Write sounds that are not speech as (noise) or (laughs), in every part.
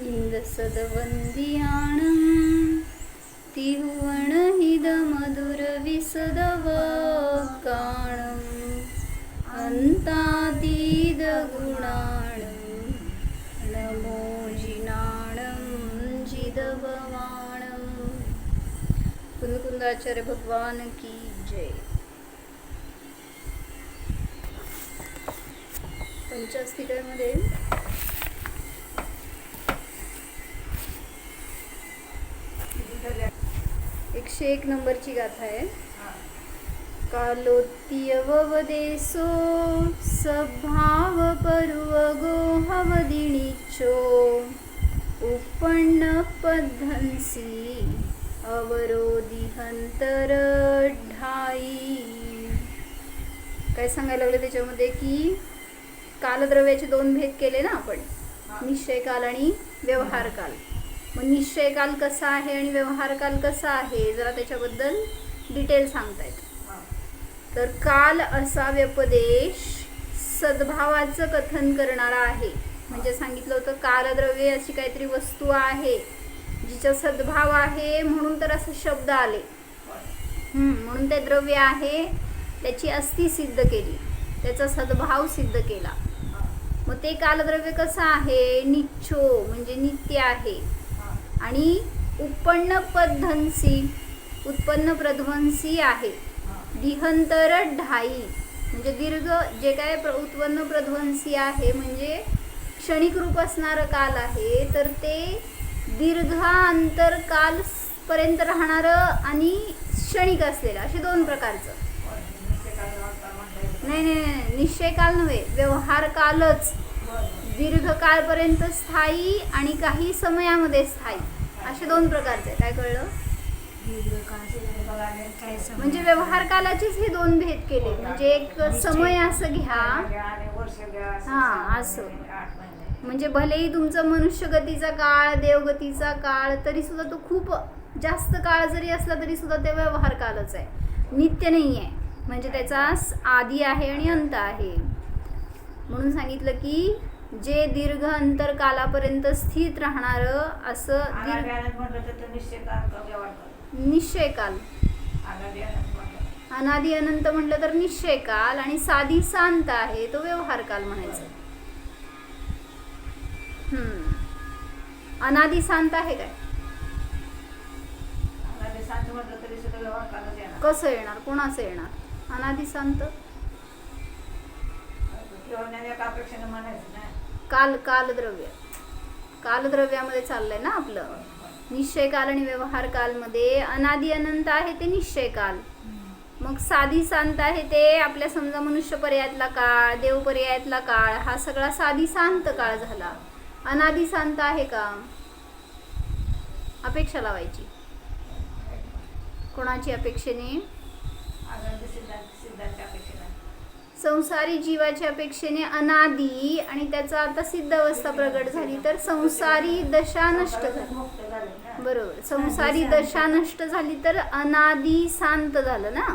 इन्दसदवन्द्याणं तिहुवणहिदमधुरविसदवकाणम् अन्तातीदगुणाणं नमो जिनाणं जिदभवाणं कुंदकुंदाचार्य भगवान की जय पंचास्तिकामध्ये एकशे एक नंबरची गाथा आहे. कालोत्तीयवदेसो सभाव पर्वगो हवदिणीचो उपन्न पद्धंसी अवरोधिहंतर ढाई काय सांगायला लागले त्याच्यामध्ये की कालद्रव्याचे दोन भेद केले ना आपण? निश्चय काल आणि व्यवहार काल मग निश्चय काल कसा आहे आणि व्यवहार काल कसा आहे जरा त्याच्याबद्दल डिटेल सांगतायत तर काल असा व्यपदेश सद्भावाचं कथन करणारा आहे. म्हणजे सांगितलं होतं कालद्रव्य अशी काहीतरी वस्तू आहे जिचा सद्भाव आहे म्हणून तर असं शब्द आले. म्हणून ते द्रव्य आहे त्याची अस्थि सिद्ध केली. त्याचा सद्भाव सिद्ध केला. मग ते कालद्रव्य कसं आहे? निच्छो म्हणजे नित्य आहे. आणि उत्पन्न पद्धनसी उत्पन्न प्रध्वंसी आहे. दिहंतर ढाई म्हणजे दीर्घ जे काय प्र उत्पन्न प्रध्वंसी आहे म्हणजे क्षणिक रूप असणारं काल आहे तर ते दीर्घांतर काल पर्यंत राहणारं आणि क्षणिक असलेलं असे दोन प्रकारचं. नाही नाही निश्चय काल नव्हे व्यवहार कालच दीर्घकाळपर्यंत स्थायी आणि काही समयामध्ये स्थायी. असे दोन प्रकारचे काय कळलं? म्हणजे व्यवहार कालाचेच हे दोन भेद केले. म्हणजे एक समय असं घ्या. हा, असं. म्हणजे भलेही तुमचा मनुष्यगतीचा काळ देवगतीचा काळ तरी सुद्धा तो खूप जास्त काळ जरी असला तरी सुद्धा ते व्यवहार कालच आहे. नित्य नाही आहे म्हणजे त्याचा आधी आहे आणि अंत आहे. म्हणून सांगितलं की जे दीर्घ अंतर कालापर्यंत स्थित राहणारं असं निश्चय काल अनादी अनंत म्हटलं. तर निश्चय काल आणि साधी शांत आहे तो व्यवहार काल म्हणायचं. हम्म. अनादी शांत आहे काय? कसं येणार? कोणाचं येणार? अनादी शांत? काल कालद्रव्य. कालद्रव्यामध्ये चाललंय ना आपलं. निश्चय काल आणि व्यवहार कालमध्ये अनादि अनंत आहे ते निश्चय काल मग साधी शांत आहे ते आपल्या समजा मनुष्य पर्यायातला काळ देव पर्यायातला काळ हा सगळा साधी शांत काळ झाला. अनादी शांत आहे का? अपेक्षा लावायची. कोणाची अपेक्षेने? संसारी जीवाच्या अपेक्षेने अनादी आणि त्याचा आता सिद्ध अवस्था प्रगट झाली तर संसारी दशा नष्ट झाली. बरोबर. संसारी दशा नष्ट झाली तर अनादी शांत झालं ना?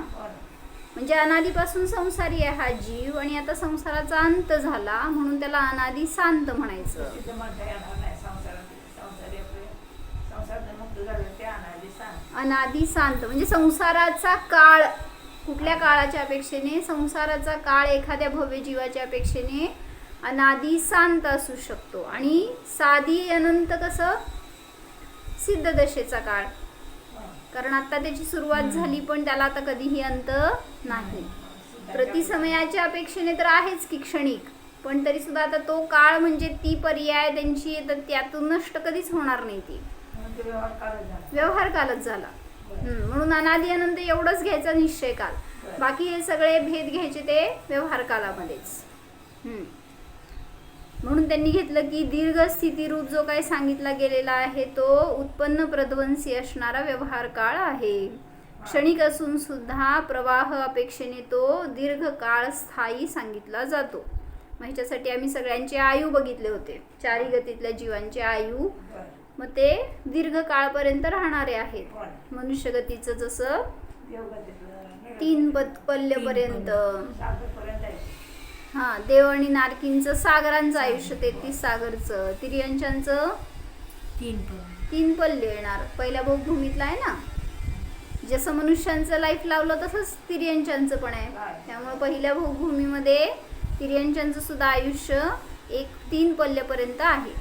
म्हणजे अनादीपासून संसारी आहे हा जीव आणि आता संसाराचा अंत झाला म्हणून त्याला अनादी शांत म्हणायचं. अनादी शांत. म्हणजे संसाराचा काळ कुठल्या काळाच्या अपेक्षेने संसाराचा काळ एखाद्या भव्य जीवाच्या अपेक्षेने अनादी शांत असू शकतो. आणि साधी अनंत कसं? सिद्ध दशेचा काळ. कारण आता त्याची सुरुवात झाली पण त्याला आता कधीही अंत नाही. प्रतिसमयाच्या अपेक्षेने तर आहेच की क्षणिक पण तरी सुद्धा आता तो काळ म्हणजे ती पर्याय त्यांची तर त्यातून नष्ट कधीच होणार नाही ती. व्यवहार कालच झाला. म्हणून अनादी अनंत एवढंच घ्यायचा निश्चय काल. बाकी हे सगळे भेद घ्यायचे ते व्यवहार कालामध्येच. म्हणून त्यांनी घेतलं की दीर्घ स्थिती रूप जो काही सांगितला गेलेला आहे तो उत्पन्न प्रध्वंसी असणारा व्यवहार काळ आहे. क्षणिक असून सुद्धा प्रवाह अपेक्षेने तो दीर्घ काळ स्थायी सांगितला जातो. मग ह्याच्यासाठी आम्ही सगळ्यांचे आयु बघितले होते. चारी गतीतल्या जीवांचे आयु मग ते दीर्घ काळपर्यंत राहणारे आहेत. मनुष्यगतीचं जसं तीन पद पल्यपर्यंत हा देव आणि नारकींचं सागरांचं आयुष्य तेहतीस सागरचं. तिर्यंशांचं तीन तीन पल्ले येणार. पहिल्या भूमीतला आहे ना? जसं मनुष्यांचं लाईफ लावलं तसंच तिर्यंचांचं पण आहे. त्यामुळे पहिल्या भूमीमध्ये तिर्यंचांचं सुद्धा आयुष्य एक तीन पल्ल्यापर्यंत आहे.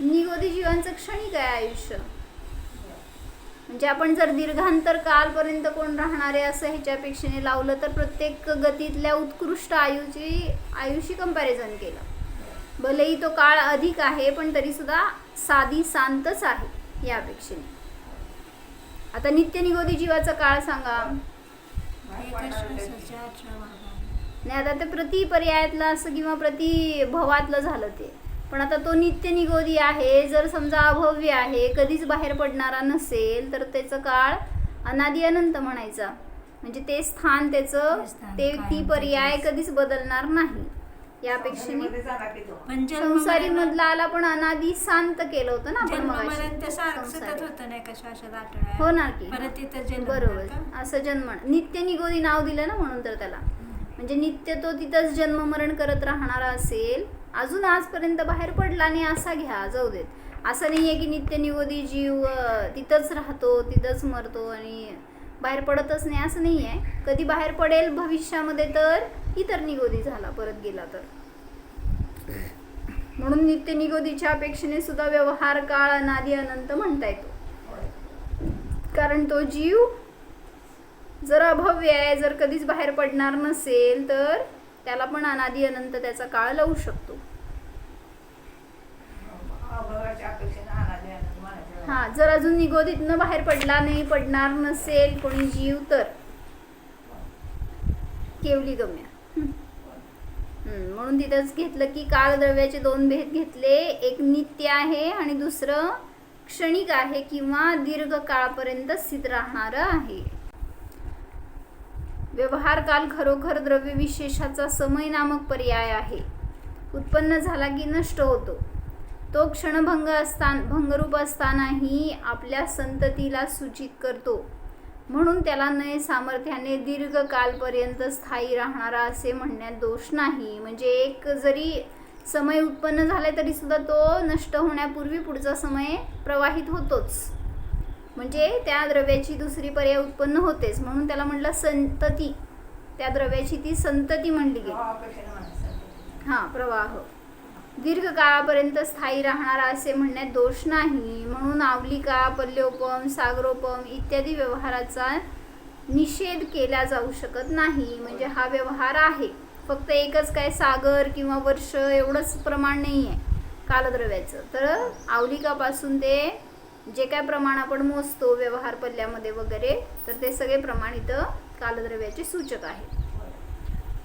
निगोदी जीवांचं क्षणिक आहे आयुष्य. म्हणजे आपण जर दीर्घांतर कालपर्यंत कोण राहणारे असं ह्याच्यापेक्षेने लावलं तर प्रत्येक गतीतल्या उत्कृष्ट आयुची आयुषी कंपॅरिझन केलं. भलेही तो काळ अधिक आहे पण तरी सुद्धा साधी शांतच आहे यापेक्षेने. आता नित्य निगोदी जीवाचा काळ सांगा. नाही आता ते प्रति पर्यायातलं असं किंवा प्रति भवातलं झालं ते. पण आता तो नित्य निगोदी आहे जर समजा अभव्य आहे कधीच बाहेर पडणारा नसेल तर त्याचं काळ अनादी अनंत म्हणायचा. म्हणजे ते स्थान त्याचं ते ते पर्याय. कधीच बदलणार नाही. यापेक्षेने पण संसारी मधला आला पण अनादी शांत केलं होतं ना आपण होतं नाही का बरोबर? असं जन्म. नित्य निगोदी नाव दिलं ना म्हणून तर त्याला. म्हणजे नित्य तो तिथंच जन्म मरण करत राहणारा असेल अजून आजपर्यंत बाहेर पडला नाही असा घ्या जाऊ देत. असं नाही आहे की नित्य निगोदी जीव तिथंच राहतो तिथंच मरतो आणि बाहेर पडतच नाही असं नाही आहे. कधी बाहेर पडेल भविष्यामध्ये तर इतर निगोदी झाला परत गेला तर. म्हणून नित्य निगोदीच्या अपेक्षेने सुद्धा व्यवहार काळ अनादी अनंत म्हणता येतो. कारण तो जीव जर अभव्य आहे जर कधीच बाहेर पडणार नसेल तर त्याला पण अनादी अनंत त्याचा काळ लावू शकतो. हा जर अजून निगोदीतनं बाहेर पडला नाही पडणार नसेल कोणी जीव तर केवली गम्या. हम्म, म्हणून तिथंच घेतलं की कालद्रव्याचे दोन भेद घेतले. एक नित्य आहे आणि दुसरं क्षणिक आहे किंवा दीर्घ काळापर्यंत स्थित राहणार आहे. व्यवहार काल खरोखर द्रव्य विशेषाचा समय नामक पर्याय आहे. उत्पन्न झाला की नष्ट होतो. तो क्षणभंग असतान भंगरूप असतानाही आपल्या संततीला सूचित करतो. म्हणून त्याला नय सामर्थ्याने दीर्घकालपर्यंत स्थायी राहणारा असे म्हणण्यात दोष नाही. म्हणजे एक जरी समय उत्पन्न झाला तरी सुद्धा तो नष्ट होण्यापूर्वी पुढचा समय प्रवाहित होतोच. म्हणजे त्या द्रव्याची दुसरी पर्याय उत्पन्न होतेच. म्हणून त्याला म्हटलं संतती. त्या द्रव्याची ती संतती म्हणली गेली. हा प्रवाह. दीर्घ काळापर्यंत स्थायी राहणारा असे म्हणण्यात दोष नाही. म्हणून आवलिका पल्योपम सागरोपम इत्यादी व्यवहाराचा निषेध केला जाऊ शकत नाही. म्हणजे हा व्यवहार आहे. फक्त एकच काय सागर किंवा वर्ष एवढंच प्रमाण नाही आहे कालद्रव्याचं. तर आवलिकापासून ते जे काय प्रमाण आपण मोजतो व्यवहार पल्ल्यामध्ये वगैरे तर ते सगळे प्रमाण इथं कालद्रव्याचे सूचक आहे.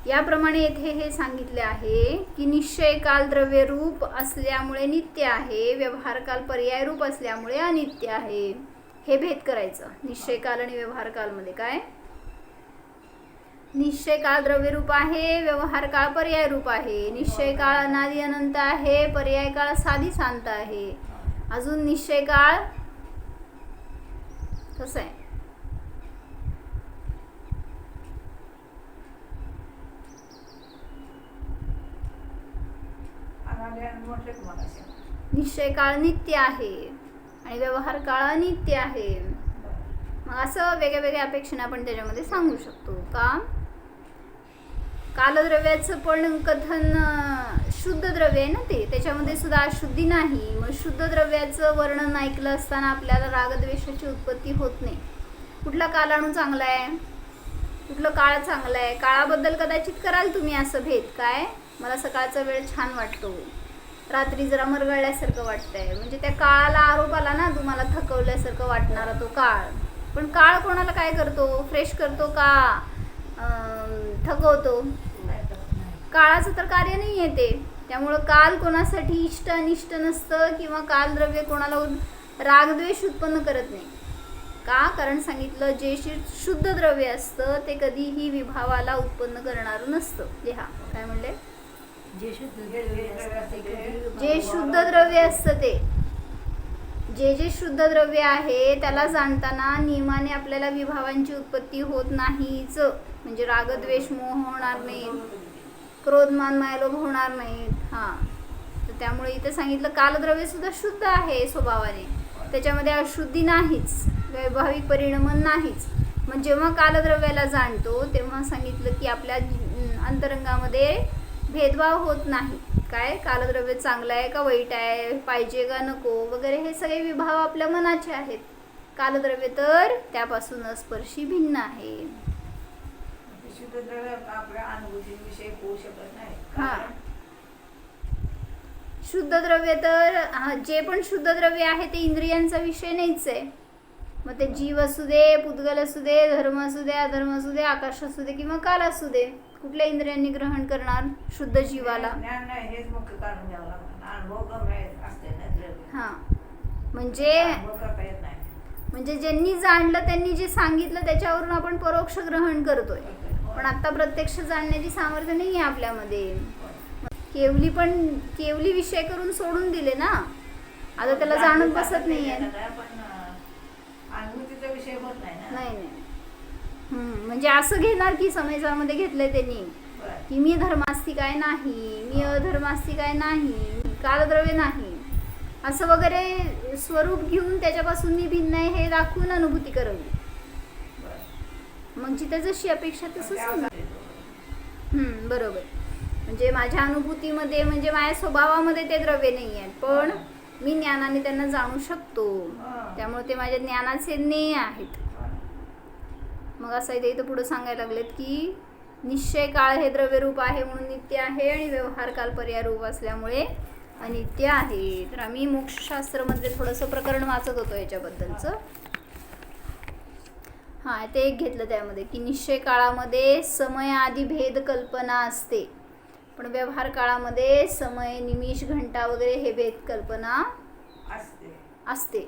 याप्रमाणे येथे हे सांगितले आहे की निश्चय कालद्रव्य रूप असल्यामुळे नित्य आहे व्यवहार काल पर्याय रूप असल्यामुळे अनित्य आहे. हे भेद करायचं. निश्चय काल आणि व्यवहार कालमध्ये काय? निश्चय काळ द्रव्य रूप आहे व्यवहार काळ पर्याय रूप आहे. निश्चय काळ अनादी अनंत आहे पर्याय काळ साधी शांत आहे. अजून निश्चय काळ कसं आहे? निश्चय काळ नित्य आहे आणि व्यवहार काळ अनित्य आहे. मग असं वेगळ्या वेगळ्या अपेक्षा आपण त्याच्यामध्ये सांगू शकतो का? कालद्रव्याचं पण कथन शुद्ध द्रव्य आहे ना ते? त्याच्यामध्ये सुद्धा अशुद्धी नाही. मग शुद्ध द्रव्याचं वर्णन ऐकलं असताना आपल्याला रागद्वेषाची उत्पत्ती होत नाही. कुठला कालाणू चांगला आहे? कुठलं काळ चांगलं आहे? काळाबद्दल कदाचित कराल तुम्ही असं भेद. काय? मला सकाळचा वेळ छान वाटतो. रात्री जरा मरगळल्यासारखं वाटतंय. म्हणजे त्या काळाला आरोप आला ना तुम्हाला थकवल्यासारखं वाटणारा तो काळ. पण काळ कोणाला काय करतो? फ्रेश करतो का? थकवतो? काळाचं तर कार्य नाही आहे ते. त्यामुळं काल कोणासाठी इष्ट अनिष्ट नसतं किंवा काल द्रव्य कोणाला रागद्वेष उत्पन्न करत नाही. का? कारण सांगितलं जे शुद्ध द्रव्य असतं ते कधीही विभावाला उत्पन्न करणारं नसतं. लिहा काय म्हणले? जे शुद्ध द्रव्य असतं ते. जे जे शुद्ध द्रव्य आहे त्याला जाणताना नियमाने आपल्याला विभावांची उत्पत्ती होत नाहीच. म्हणजे रागद्वेष मोह होणार नाही. क्रोधमान मायलोभ होणार नाहीत. हां. तर त्यामुळे इथे सांगितलं कालद्रव्य सुद्धा शुद्ध आहे स्वभावाने. त्याच्यामध्ये अशुद्धी नाहीच. वैभाविक परिणमन नाहीच. मग जेव्हा कालद्रव्याला जाणतो तेव्हा सांगितलं की आपल्या अंतरंगामध्ये भेदभाव होत नाही. काय? कालद्रव्य चांगलं आहे का वाईट आहे? पाहिजे का नको? वगैरे हे सगळे विभाव आपल्या मनाचे आहेत. कालद्रव्य तर त्यापासून स्पर्शी भिन्न आहे. शुद्ध द्रव्य आपल्या अनुभूतीविषयी होऊ शकत नाही. हा. कारण शुद्ध द्रव्य तर जे पण शुद्ध द्रव्य आहे ते इंद्रियांचा विषय नाहीच आहे. मग ते जीव असू दे पुद्गल असू दे धर्म असू दे अधर्म असू दे आकाश असू दे किंवा काल असू दे कुठल्या इंद्रियांनी ग्रहण करणार शुद्ध जीवाला? हा. म्हणजे म्हणजे ज्यांनी जाणलं त्यांनी जे सांगितलं त्याच्यावरून आपण परोक्ष ग्रहण करतोय. पण आता प्रत्यक्ष जाणण्याची सामर्थ्य नाही आहे आपल्यामध्ये. केवली पण केवली विषय करून सोडून दिले ना. आता त्याला जाणत बसत नाही ना. नाही नाही. म्हणजे असं घेणार की समजामध्ये घेतलंय त्यांनी. की मी धर्मास्तिक आहे नाही मी अधर्मास्तिक आहे नाही कालद्रव्य नाही. असं वगैरे स्वरूप घेऊन त्याच्यापासून मी भिन्न आहे हे दाखवून अनुभूती करवली बरं. मग जिथे जशी अपेक्षा तसंच होणार. हम्म, बरोबर. म्हणजे माझ्या अनुभूतीमध्ये म्हणजे माझ्या स्वभावामध्ये ते द्रव्य नाही आहेत पण मी ज्ञानाने त्यांना जाणू शकतो. त्यामुळे ते माझ्या ज्ञानाचे ज्ञेय आहेत. मग असं इथे इथं पुढे सांगायला लागलेत की निश्चय काळ हे द्रव्यरूप आहे म्हणून नित्य आहे आणि व्यवहार काल पर्याय रूप असल्यामुळे अनित्य आहे. तर आम्ही मोक्षशास्त्रामध्ये थोडंसं प्रकरण वाचत होतो याच्याबद्दलचं. हां ते एक घेतलं त्यामध्ये की निश्चय काळामध्ये समय आधी भेद कल्पना असते. पण व्यवहार काळामध्ये समय निमिष घंटा वगैरे हे भेद कल्पना असते. असते.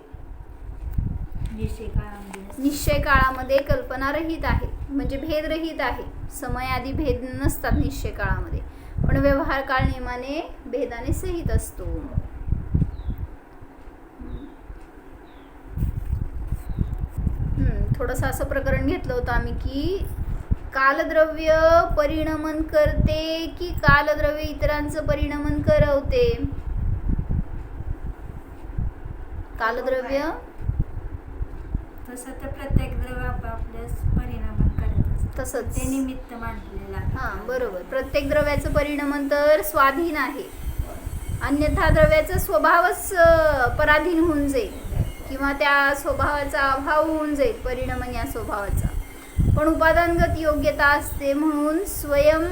निश्चय काळामध्ये कल्पना रहित आहे म्हणजे भेदरहित आहे. समय आधी भेद नसतात निश्चय काळामध्ये पण व्यवहार काळ नियमाने भेदाने सहित असतो हम्म, थोडंसं असं प्रकरण घेतलं होतं आम्ही की कालद्रव्य परिणमन करते की कालद्रव्य इतरांचं परिणमन करवते? कालद्रव्य? तसं तर प्रत्येक द्रव्य आपापल्याच परिणाम करत तसंच. ते निमित्त मांडलेलं हा बरोबर. प्रत्येक द्रव्याचं परिणमन तर स्वाधीन आहे. अन्यथा द्रव्याचा स्वभावच पराधीन होऊन जाईल. किंवा त्या स्वभावाचा अभाव होऊन जाईल परिणमन या स्वभावाचा. पण उपादानगत योग्यता असते म्हणून स्वयं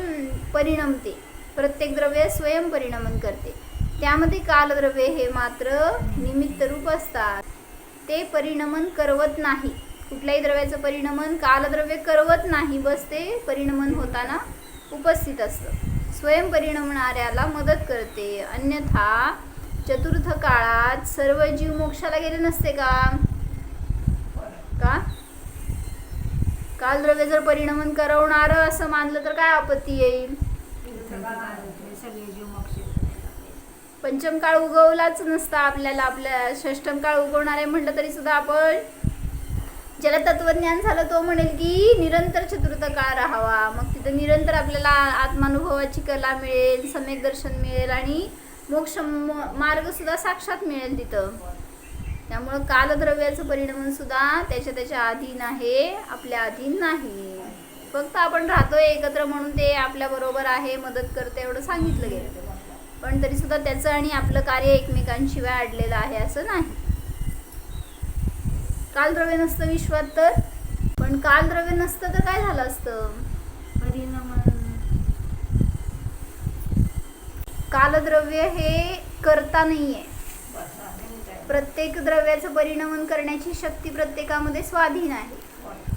परिणमते. प्रत्येक द्रव्य स्वयं परिणमन करते. त्यामध्ये कालद्रव्य हे मात्र निमित्त रूप असतात. ते परिणमन करवत नाही. कुठल्याही द्रव्याचं परिणमन कालद्रव्य करवत नाही बस ते परिणमन होताना उपस्थित असतं. स्वयं परिणमणाऱ्याला मदत करते. अन्यथा चतुर्थ काळात सर्व जीव मोक्षाला गेले नसते का? का? कालद्रव्य जर परिणमन करवणारं असं मानलं तर काय आपत्ती येईल? पंचम काळ उगवलाच नसता आपल्याला. आपल्या षष्टम काळ उगवणार आहे म्हटलं तरी सुद्धा आपण ज्याला तत्वज्ञान झालं तो म्हणेल की निरंतर चतुर्थ काळ राहावा. मग तिथं निरंतर आपल्याला आत्मानुभवाची कला मिळेल सम्यक दर्शन मिळेल आणि मोक्ष म- मार्ग सुद्धा साक्षात मिळेल तिथं. त्यामुळं कालद्रव्याचं परिणाम सुद्धा त्याच्या त्याच्या अधीन आहे आपल्या अधीन नाही. फक्त आपण राहतोय एकत्र म्हणून ते आपल्या बरोबर आहे मदत करते एवढं सांगितलं गेलं. पण तरी सुद्धा त्याचं आणि आपलं कार्य एकमेकांशिवाय अडलेलं आहे असं नाही. कालद्रव्य नसतं विश्वात तर पण कालद्रव्य नसतं तर काय झालं असतं परिणामन कालद्रव्य हे करता नाही आहे प्रत्येक द्रव्याचं परिणमन करण्याची शक्ती प्रत्येकामध्ये स्वाधीन आहे.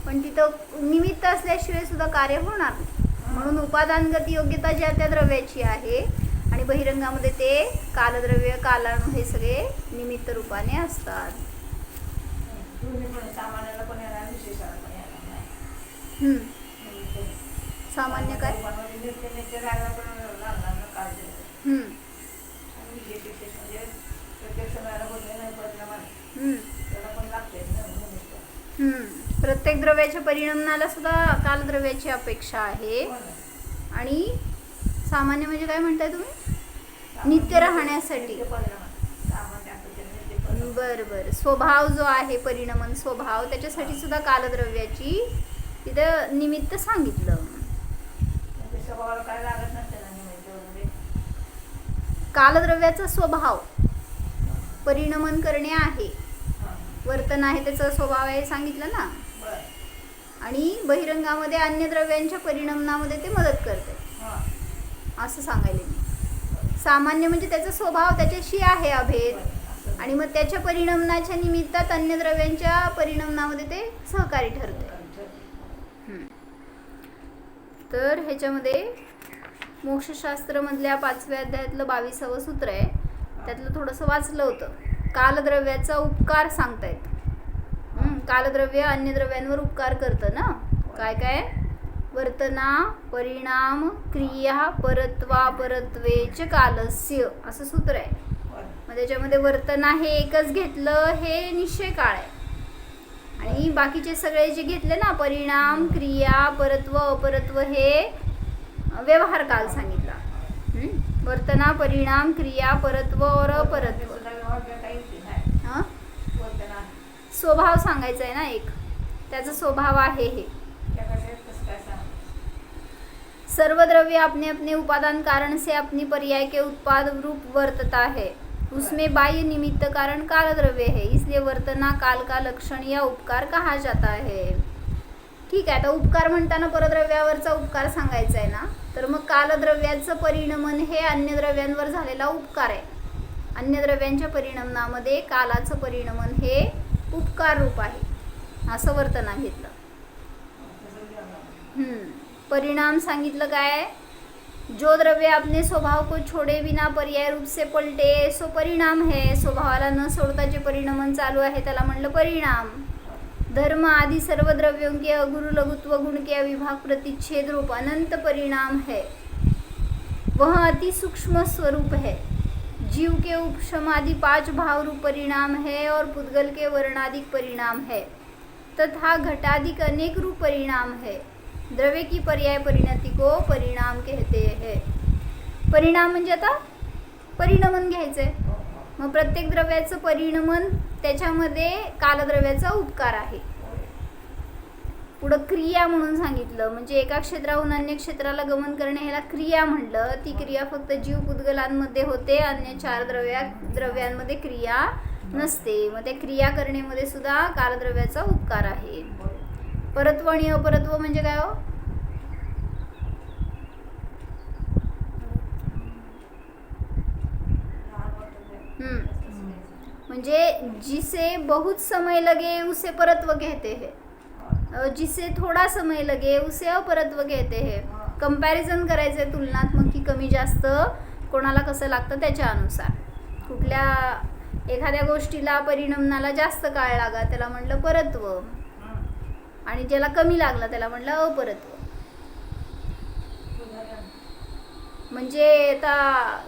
पण तिथं निमित्त असल्याशिवाय सुद्धा कार्य होणार नाही. म्हणून उपादानगत योग्यता ज्या त्या द्रव्याची आहे आणि बहिरंगामध्ये ते कालद्रव्य कालाणू हे सगळे निमित्त रूपाने असतात. सामान्य काय? म्हणजे म्हणजे. प्रत्येक द्रव्याच्या परिणामाला सुद्धा कालद्रव्याची अपेक्षा आहे. हो. आणि सामान्य म्हणजे काय म्हणताय तुम्ही? नित्य राहण्यासाठी. नित्य परिणाम. बर बर. स्वभाव जो आहे परिणमन स्वभाव त्याच्यासाठी सुद्धा कालद्रव्याची तिथं निमित्त सांगितलं. म्हणजे स्वभावाला काय लागत नसते ना निमित्त वगैरे. कालद्रव्याचा स्वभाव परिणमन करणे आहे. वर्तन आहे त्याचा स्वभाव आहे सांगितलं ना? आणि बहिरंगामध्ये अन्य द्रव्यांच्या परिणमनामध्ये ते मदत करते. असं सांगायले मी. सामान्य म्हणजे त्याचा स्वभाव त्याच्याशी आहे अभेद. आणि मग त्याच्या परिणमनाच्या निमित्तात अन्य द्रव्यांच्या परिणमनामध्ये ते सहकारी ठरते. तर ह्याच्यामध्ये मोक्षशास्त्रमधल्या पाचव्या अध्यायातलं बावीसावं सूत्र आहे. त्यातलं थोडंसं वाचलं होतं. कालद्रव्याचा उपकार सांगतायत. कालद्रव्य अन्य द्रव्यांवर उपकार करतं ना? काय काय? वर्तना परिणाम क्रिया परत्वा परत्वेच कालस्य. असं सूत्र आहे. मग त्याच्यामध्ये वर्तना हे एकच घेतलं हे निश्चय काळ आहे. आणि बाकीचे सगळे जे घेतले ना परिणाम क्रिया परत्व अपरत्व हे व्यवहार काल सांगितला. वर्तना परिणाम क्रिया परत्व और ते अपरत्व स्वभाव सांगायचा आहे ना एक. त्याचा स्वभाव आहे हे. सर्व द्रव्य अपने अपने उपादान कारण से अपनी पर्याय के उत्पाद रूप वर्तता है. उसमें बाह्य निमित्त कारण काल द्रव्य है. इसलिए वर्तना काल का लक्षण या उपकार कहा जाता है. ठीक आहे आता उपकार म्हणताना परद्रव्यावरचा उपकार सांगायचा आहे ना. तर मग कालद्रव्याचं परिणमन हे अन्यद्रव्यांवर झालेला उपकार आहे. अन्यद्रव्यांच्या परिणमनामध्ये कालाचं परिणमन हे उपकार रूप आहे. असं वर्तना घेतलं हम्म, परिणाम सांगितलं काय? जो द्रव्य अपने स्वभाव को छोड़े बिना पर्याय रूप से पलटे सो परिणाम है. स्वभावाला न सोडता जे परिणमन चालू आहे त्याला म्हणलं परिणाम. धर्म आदि सर्व द्रव्यों के अगुरु लघुत्व गुण के अविभाग प्रतिच्छेद रूप अनंत परिणाम है। वह अति सूक्ष्म स्वरूप है। जीव के उपशम आदि पांच भाव रूप परिणाम है और पुद्गल के वर्णाधिक परिणाम है। तथा घटाधिक अनेक रूप परिणाम है। द्रव्य की पर्याय परिणति को परिणाम कहते हैं। परिणाम म्हणजे आता परिणमन घ्यायचं आहे मग प्रत्येक द्रव्याचं परिणमन त्याच्यामध्ये कालद्रव्याचा उपकार आहे. पुढं क्रिया म्हणून सांगितलं. म्हणजे एका क्षेत्राहून अन्य क्षेत्राला गमन करणे ह्याला क्रिया म्हणलं. ती क्रिया फक्त जीव पुद्गलांमध्ये होते अन्य चार द्रव्या द्रव्यांमध्ये क्रिया नसते. मग त्या क्रिया करणेमध्ये सुद्धा कालद्रव्याचा उपकार आहे. परत्व आणि अपरत्व म्हणजे काय हो लहान मोठं ते. हम्म. तसं नाही. म्हणजे जिसे बहुत समय लगे उसे परत्व कहते हैं। जिसे थोडा समय लगे उसे अपरत्व कहते हैं। हा. कंपॅरिझन करायचंय तुलनात्मक की कमी जास्त कोणाला कसं लागतं त्याच्या अनुसार. कुठल्या एखाद्या गोष्टीला परिणामनाला जास्त काळ लागा त्याला म्हणलं परत्व. आणि ज्याला कमी लागला त्याला म्हणलं अपरत्व. म्हणजे आता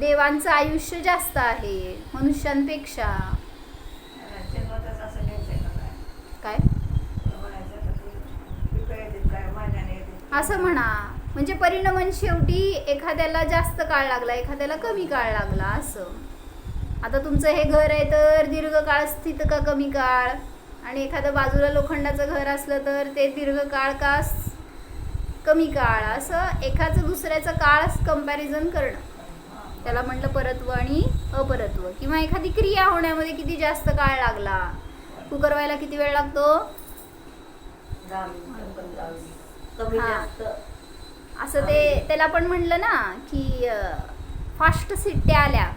देवांचं आयुष्य जास्त आहे मनुष्यांपेक्षा. काय? असं म्हणा. म्हणजे परिणमन शेवटी एखाद्याला जास्त काळ लागला एखाद्याला कमी काळ लागला असं. आता तुमचं हे घर आहे तर दीर्घकाळ स्थित का कमी काळ? आणि एखादं बाजूला लोखंडाचं घर असलं तर ते दीर्घकाळ का कमी काळ असं एखादं दुसऱ्याचं काळ कंपॅरिझन करणं. त्याला म्हटलं परत्व आणि अपरत्व. किंवा एखादी क्रिया होण्यामध्ये किती जास्त काळ लागला? कुकर व्हायला किती वेळ लागतो? असं ते त्याला पण म्हणलं ना की फास्ट सिट्ट्या आल्या.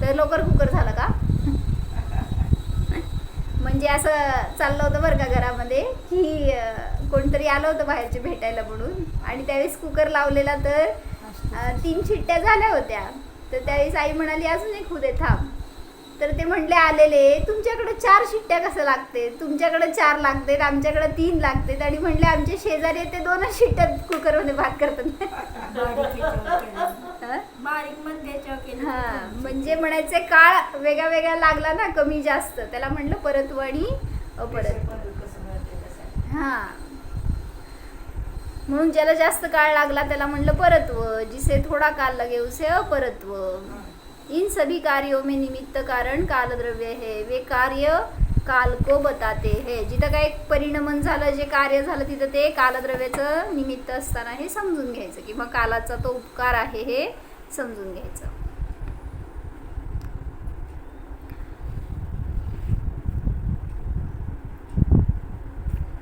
तर लवकर कुकर झालं का? म्हणजे असं चाललं होतं बरं का घरामध्ये की कोणतरी आलं होतं बाहेरचे भेटायला म्हणून. आणि त्यावेळेस कुकर लावलेला तर तीन शिट्ट्या झाल्या होत्या. तर त्यावेळेस आई म्हणाली अजून एक दे थांब. तर ते म्हणले आलेले तुमच्याकडे चार शिट्ट्या कसं लागते? तुमच्याकडे चार लागतात आमच्याकडे तीन लागते आणि म्हणले आमचे शेजारी ते दोनच शिट्ट्या कुकरमध्ये भात करतात. (laughs) हं? म्हणजे म्हणायचे काळ वेगळा वेगळा लागला ना कमी जास्त. त्याला म्हणलं परत्व आणि अपरत्व पण कसं मिळते कसं हा. म्हणून ज्याला जास्त काळ लागला त्याला म्हणलं परत्व. जिसे थोडा काल लगे उसे अपरत्व इन सभी कार्यों में निमित्त कारण कालद्रव्य है. वे कार्य काल को बताते है. जिथं काय परिणमन झालं जे कार्य झालं तिथं ते कालद्रव्याचं निमित्त असताना हे समजून घ्यायचं. किंवा कालाचा तो उपकार आहे हे समजून घ्यायचं.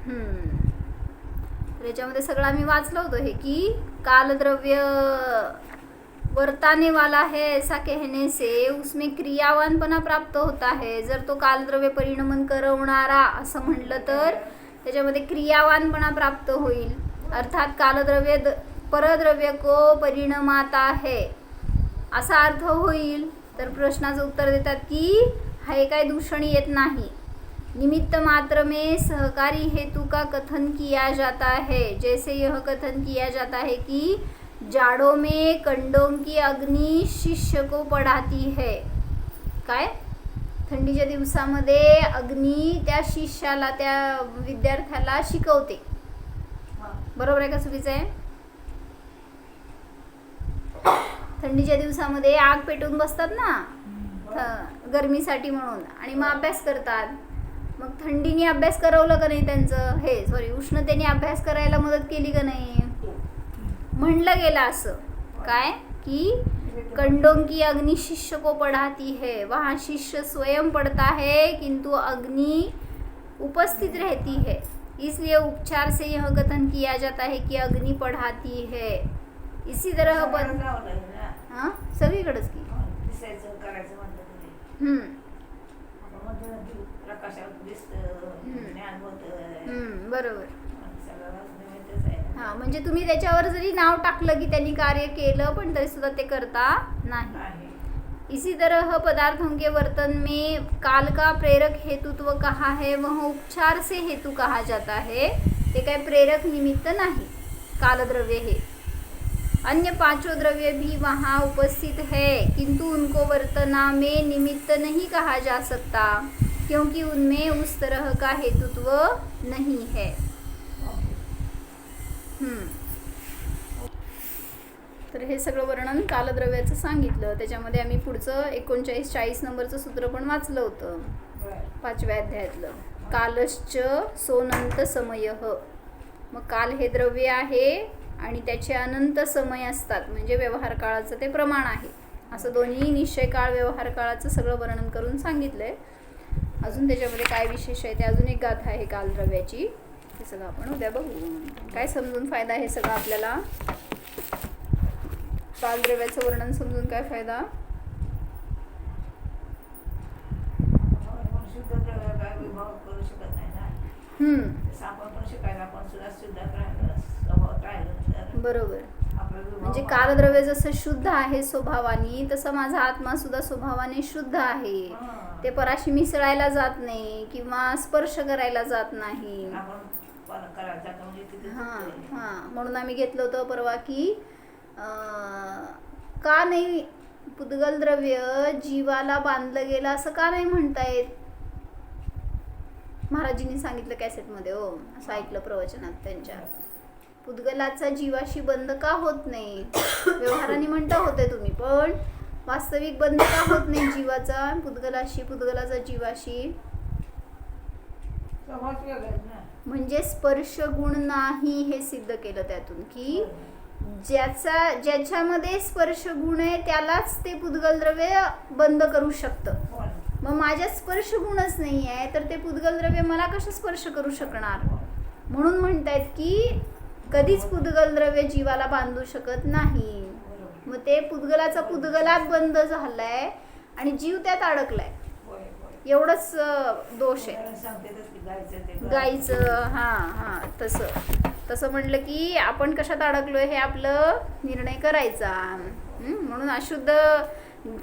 हम्म. याच्यामध्ये सगळं आम्ही वाचलं होतं हे की कालद्रव्य वर्ताने वाला है ऐसा कहने से उसमें क्रियावानपणा प्राप्त होता है जर तो कालद्रव्य परिणमन करवणारा असं म्हटलं तर त्याच्यामध्ये क्रियावानपणा प्राप्त होईल. अर्थात कालद्रव्य द- परद्रव्य को परिणमाता है. असा अर्थ होईल. तर प्रश्नाचं उत्तर देतात की हे काय दूषण येत नाही. निमित्त मात्र में सहकारी हेतु का कथन किया जाता है. जैसे यह कथन किया जाता है कि जाड़ों में कंडों की अग्नि शिष्य को पढ़ाती है. काय? थंडीच्या दिवसामध्ये अग्नी त्या शिष्याला त्या विद्यार्थ्याला शिकवते. बरोबर आहे का चुकीचं आहे? थंडीच्या दिवसामध्ये आग पेटवून बसतात ना? गरमीसाठी म्हणून. आणि मग अभ्यास करतात. मग थंडीने अभ्यास करवलं का नाही त्यांचं? हे सॉरी उष्णतेने अभ्यास करायला मदत केली का नाही? म्हणलं गेलं असं. काय? की कंडों की अग्नि शिष्य को पढ़ाती है. वहाँ शिष्य स्वयं पढ़ता है किंतु अग्नि उपस्थित रहती है. इसलिए उपचार से यह कथन किया जाता है कि अग्नि पढ़ाती है। इसी तरह ना. हां? सगळीकडेच की. हा, बरोबर. हा म्हणजे तुम्ही त्याच्यावर जरी नाव टाकलं की त्यांनी कार्य केलं पण तरी सुद्धा ते करता नाही. इसी तरह पदार्थों के वर्तन में काल का प्रेरक हेतुत्व कहा है वह उपचार से हेतु कहा जाता है। ते काय प्रेरक निमित्त नाही. कालद्रव्य है. अन्य पांचों द्रव्य भी वहाँ उपस्थित है किंतु उनको वर्तना में निमित्त नहीं कहा जा सकता क्योंकि उनमें उस तरह का हेतुत्व नहीं है। तर हे सगळं वर्णन कालद्रव्याचं सांगितलं. त्याच्यामध्ये आम्ही पुढचं एकोणचाळीस चाळीस नंबरचं सूत्र पण वाचलं होतं. पाचव्या अध्यायातलं. कालश्च सोनंत समय. मग काल हे द्रव्य आहे आणि त्याचे अनंत समय असतात. म्हणजे व्यवहार काळाचं ते प्रमाण आहे. असं दोन्ही निश्चय काळ व्यवहार काळाचं सगळं वर्णन करून सांगितलंय. अजून त्याच्यामध्ये काय विशेष आहे? ते अजून एक गाथा आहे कालद्रव्याची. हे सगळं आपण उद्या बघू. काय समजून फायदा आहे सगळं आपल्याला? कालद्रव्याचं वर्णन समजून काय फायदा? हम्म, बरोबर. म्हणजे. कालद्रव्य जसं शुद्ध आहे स्वभावाने तसं माझा आत्मा सुद्धा स्वभावाने शुद्ध आहे. हां. ते पराशी मिसळायला जात नाही किंवा स्पर्श करायला जात नाही. जातो म्हणजे हां. हां. म्हणून आम्ही घेतलं होतं परवा की का नाही पुद्गल द्रव्य जीवाला बांधलं गेलं असं का नाही म्हणतायत महाराजींनी सांगितलं कॅसेटमध्ये हो. असं ऐकलं प्रवचनात त्यांच्या. पुद्गलाचा जीवाशी बंद का होत नाही व्यवहाराने म्हणता होते तुम्ही पण वास्तविक बंद का होत नाही जीवाचा? पुद्गलाशी पुद्गलाचा जीवाशी. म्हणजे स्पर्श गुण नाही हे सिद्ध केलं त्यातून की ज्याचा ज्याच्यामध्ये स्पर्श गुण आहे त्यालाच ते पुद्गल द्रव्य बंद करू शकतं. मग माझ्यात स्पर्श गुणच नाही आहे तर ते पुद्गल द्रव्य मला कसं स्पर्श करू शकणार? म्हणून म्हणतायत की कधीच पुद्गल द्रव्य जीवाला बांधू शकत नाही. मग ते पुद्गलाचा पुद्गलात बंद झालाय आणि जीव त्यात अडकलाय. एवढंच दोष आहे. गाईचं हां हां तसं. तसं म्हटलं की आपण कशात अडकलो हे आपलं निर्णय करायचा. म्हणून अशुद्ध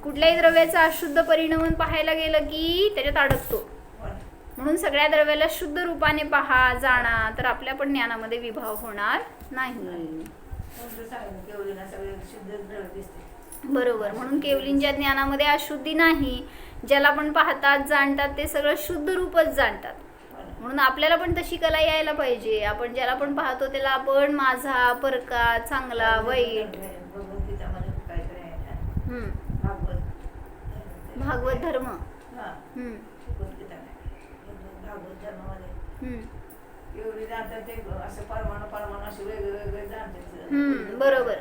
कुठल्याही द्रव्याचं अशुद्ध परिणाम पाहायला गेलं की त्याच्यात अडकतो. म्हणून सगळ्या द्रव्याला शुद्ध रूपाने पहा जाणा तर आपल्या पण ज्ञानामध्ये विभाव होणार नाही. बरोबर. म्हणून केवलींच्या ज्ञानामध्ये अशुद्धी नाही ज्याला पण पाहतात जाणतात ते सगळं शुद्ध रूपच जाणतात. म्हणून आपल्याला पण तशी कला यायला पाहिजे. आपण ज्याला पण पाहतो त्याला आपण माझा परका चांगला वाईट. भागवत धर्म हा हम्म. भगवद्गीता नाही. भागवत धर्मामध्ये हम्म. एवढी जाणतात ते असं असे जाणतात बरोबर.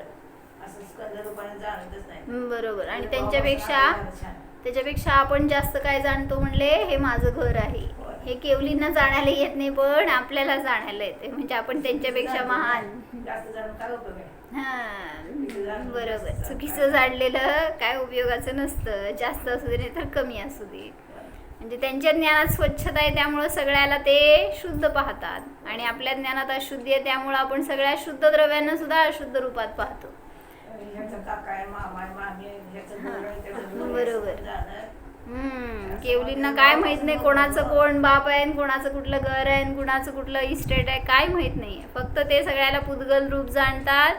असं स्कंद रूपाने जाणतच नाही. हम्म, बरोबर. आणि त्यांच्यापेक्षा. त्याच्यापेक्षा आपण जास्त काय जाणतो म्हणले हे माझं घर आहे. हे केवलींना जाणायला येत नाही पण आपल्याला जाणायला येते. म्हणजे आपण त्यांच्यापेक्षा महान. हा बरोबर. चुकीचं जाणलेलं काय उपयोगाचं नसतं. जास्त असू दे नाही तर कमी असू दे. म्हणजे त्यांच्या ज्ञानात स्वच्छता आहे त्यामुळं सगळ्याला ते शुद्ध पाहतात. आणि आपल्या ज्ञानात अशुद्धी आहे त्यामुळं आपण सगळ्या शुद्ध द्रव्यांना सुद्धा अशुद्ध रूपात पाहतो. बरोबर. हम्म. केवलींना काय माहीत नाही कोणाचं कोण बाप आहे कोणाचं कुठलं घर आहे कुणाचं कुठलं इस्टेट आहे काय माहीत नाही. फक्त ते सगळ्याला पुद्गल रूप जाणतात.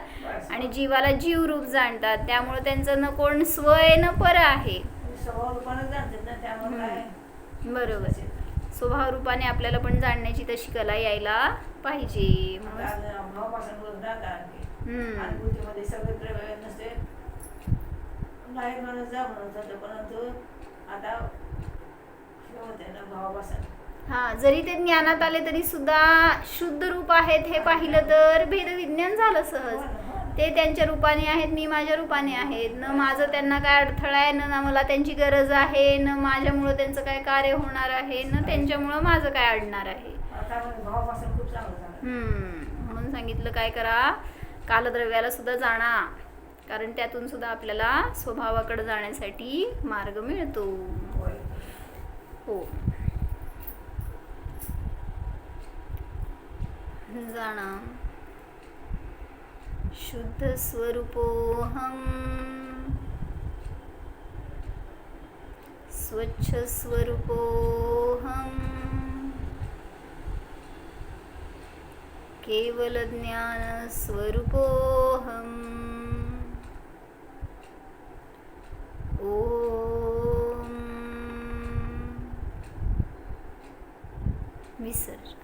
आणि जीवाला जीव रूप जाणतात. त्यामुळे त्यांचं न कोण स्व आहे. न पर आहे बरोबर. स्वभाव रूपाने आपल्याला पण जाणण्याची तशी कला यायला पाहिजे. जा म्हणत होते परंतु आता हे भावापासून हा जरी ते ज्ञानात आले तरी सुद्धा शुद्ध रूप आहेत हे पाहिलं तर भेदविज्ञान झालं सहज. ते त्यांच्या रूपाने आहेत मी माझ्या रूपाने आहेत. न माझं त्यांना काय अडथळा आहे न ना मला त्यांची गरज आहे न माझ्यामुळं त्यांचं काय कार्य होणार आहे न त्यांच्यामुळं माझं काय अडणार आहे. म्हणून सांगितलं काय करा कालद्रव्याला सुद्धा जाणा. कारण त्यातून सुद्धा आपल्याला स्वभावाकडे जाण्यासाठी मार्ग मिळतो. हो. जाणा. शुद्धस्वरूपोऽहं स्वच्छस्वरूपोऽहं केवलज्ञानस्वरूपोऽहम् ॐ विसर्